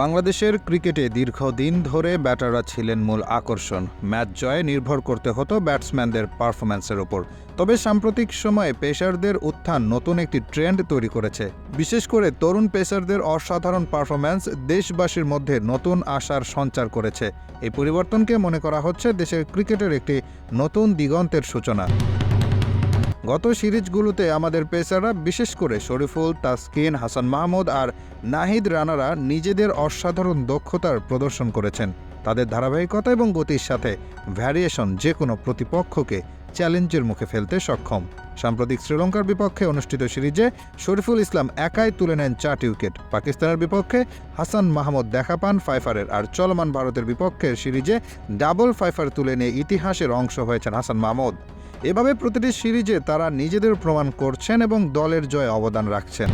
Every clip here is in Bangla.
বাংলাদেশের ক্রিকেটে দীর্ঘদিন ধরে ব্যাটাররা ছিলেন মূল আকর্ষণ। ম্যাচ জয়ে নির্ভর করতে হতো ব্যাটসম্যানদের পারফরম্যান্সের ওপর তবে সাম্প্রতিক সময়ে পেসারদের উত্থান নতুন একটি ট্রেন্ড তৈরি করেছে। বিশেষ করে তরুণ পেসারদের অসাধারণ পারফরম্যান্স দেশবাসীর মধ্যে নতুন আশার সঞ্চার করেছে। এই পরিবর্তনকে মনে করা হচ্ছে দেশের ক্রিকেটের একটি নতুন দিগন্তের সূচনা। গত সিরিজগুলোতে আমাদের পেসাররা, বিশেষ করে শরীফুল, তাসকিন, হাসান মাহমুদ আর নাহিদ রানারা নিজেদের অসাধারণ দক্ষতার প্রদর্শন করেছেন। তাদের ধারাবাহিকতা এবং গতির সাথে ভ্যারিয়েশন যে কোনো প্রতিপক্ষকে চ্যালেঞ্জের মুখে ফেলতে সক্ষম। সাম্প্রতিক শ্রীলঙ্কার বিপক্ষে অনুষ্ঠিত সিরিজে শরীফুল ইসলাম একাই তুলে নেন চারটি উইকেট। পাকিস্তানের বিপক্ষে হাসান মাহমুদ দেখা পান ফাইফারের আর চলমান ভারতের বিপক্ষের সিরিজে ডাবল ফাইফার তুলে নিয়ে ইতিহাসের অংশ হয়েছেন হাসান মাহমুদ। এভাবে প্রতিটি সিরিজে তারা নিজেদের প্রমাণ করছেন এবং দলের জয়ে অবদান রাখছেন।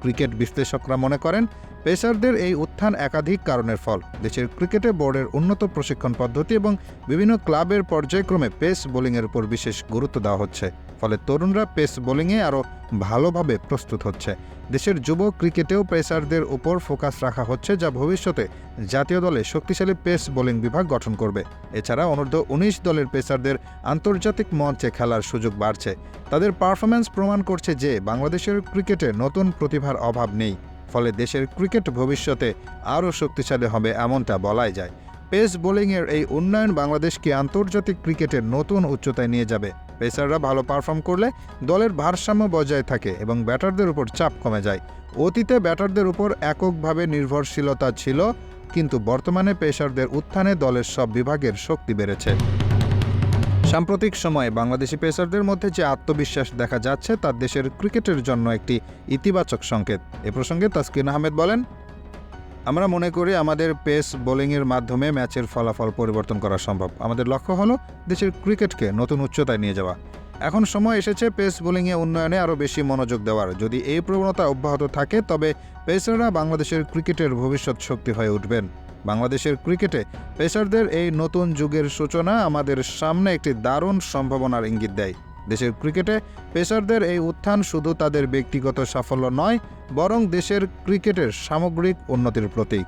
ক্রিকেট বিশ্লেষকরা মনে করেন পেসারদের এই উত্থান একাধিক কারণের ফল। দেশের ক্রিকেটে বোর্ডের উন্নত প্রশিক্ষণ পদ্ধতি এবং বিভিন্ন ক্লাবের পর্যায়ক্রমে পেস বোলিংয়ের উপর বিশেষ গুরুত্ব দেওয়া হচ্ছে। ফলে তরুণরা পেস বোলিংয়ে আরও ভালোভাবে প্রস্তুত হচ্ছে। দেশের যুব ক্রিকেটেও পেসারদের উপর ফোকাস রাখা হচ্ছে যা ভবিষ্যতে জাতীয় দলে শক্তিশালী পেস বোলিং বিভাগ গঠন করবে। এছাড়া অনূর্ধ্ব উনিশ দলের পেসারদের আন্তর্জাতিক মঞ্চে খেলার সুযোগ বাড়ছে। তাদের পারফরম্যান্স প্রমাণ করছে যে বাংলাদেশের ক্রিকেটে নতুন প্রতিভার অভাব নেই। ফলে দেশের ক্রিকেট ভবিষ্যতে আরও শক্তিশালী হবে এমনটা বলাই যায়। পেস বোলিংয়ের এই উন্নয়ন বাংলাদেশকে আন্তর্জাতিক ক্রিকেটের নতুন উচ্চতায় নিয়ে যাবে? পেসাররা ভালো পারফর্ম করলে দলের ভারসাম্য বজায় থাকে এবং ব্যাটারদের উপর চাপ কমে যায়। অতীতে ব্যাটারদের উপর এককভাবে নির্ভরশীলতা ছিল, কিন্তু বর্তমানে পেসারদের উত্থানে দলের সব বিভাগের শক্তি বেড়েছে। সাম্প্রতিক সময়ে বাংলাদেশি পেসারদের মধ্যে যে আত্মবিশ্বাস দেখা যাচ্ছে, তা দেশের ক্রিকেটের জন্য একটি ইতিবাচক সংকেত। এ প্রসঙ্গে তাসকিন আহমেদ বলেন, আমরা মনে করি আমাদের পেস বোলিংয়ের মাধ্যমে ম্যাচের ফলাফল পরিবর্তন করা সম্ভব। আমাদের লক্ষ্য হলো দেশের ক্রিকেটকে নতুন উচ্চতায় নিয়ে যাওয়া। এখন সময় এসেছে পেস বোলিংয়ে উন্নয়নে আরও বেশি মনোযোগ দেওয়ার। যদি এই প্রবণতা অব্যাহত থাকে, তবে পেসাররা বাংলাদেশের ক্রিকেটের ভবিষ্যৎ শক্তি হয়ে উঠবেন। বাংলাদেশের ক্রিকেটে পেসারদের এই নতুন যুগের সূচনা আমাদের সামনে একটি দারুণ সম্ভাবনার ইঙ্গিত দেয়। দেশের ক্রিকেটে পেসারদের এই উত্থান শুধু তাদের ব্যক্তিগত সাফল্য নয়, বরং দেশের ক্রিকেটের সামগ্রিক উন্নতির প্রতীক।